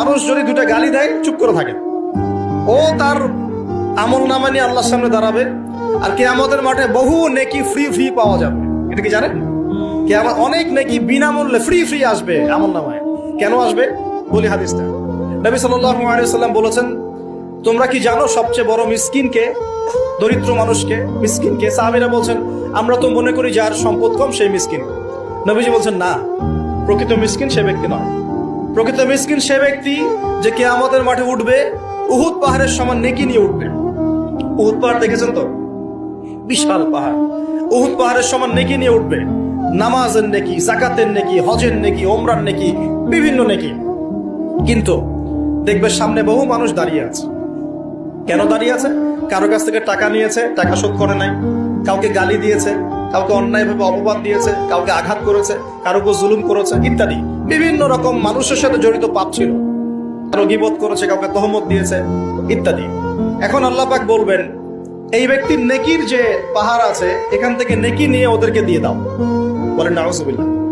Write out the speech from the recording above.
মানুষ যদি দুটা গালি দেয়, চুপ করে থাকে। ও তার আমল নামা নিয়ে আল্লাহর সামনে দাঁড়াবে, আর কে আমাদের মাঠে বহু নেকি ফ্রি ফ্রি পাওয়া যাবে। এটা কি জানেন? কে আমার অনেক নেকি বিনামূল্যে ফ্রি ফ্রি আসবে আমল নামায়। কেন আসবে? বলি হাদিসটা। নবী সাল্লাম বলেছেন, তোমরা কি জানো সবচেয়ে বড় মিসকিনকে দরিদ্র মানুষকে। মিসকিনকে সাহাবিরা বলছেন, আমরা তো মনে করি যার সম্পদ কম, সেই মিসকিন। নবীজি বলছেন, না, প্রকৃত মিসকিন সে ব্যক্তি নয়। প্রকৃত মিসকিন সে ব্যক্তি যে কে আমাদের মাঠে উঠবে, উহুদ পাহাড়ের সমান নেকি নিয়ে উঠবে। উহুদ পাহাড় দেখেছেন তো? বিশাল পাহাড়। উহুদ পাহাড়ের সমান নেকি নিয়ে উঠবে। নামাজের নেকি জাকাতের নেকি, হজের নেকি, ওমরার নেকি, বিভিন্ন নেকি। কিন্তু দেখবে সামনে বহু মানুষ দাঁড়িয়ে আছে। কেন দাঁড়িয়ে আছে? কারও কাছ থেকে টাকা নিয়েছে, টাকা শোধ করে নাই। কাউকে গালি দিয়েছে, কাউকে অন্যায়ভাবে অপবাদ দিয়েছে, কাউকে আঘাত করেছে, কারও জুলুম করেছে, ইত্যাদি। বিভিন্ন রকম মানুষের সাথে জড়িত পাপ ছিল। কারও করেছে, কাউকে তহমত দিয়েছে, ইত্যাদি। এখন আল্লাহ পাক বলবেন, এই ব্যক্তির নেকির যে পাহাড় আছে, এখান থেকে নেকি নিয়ে ওদেরকে দিয়ে দাও। বলেন, নাউজুবিল্লাহ।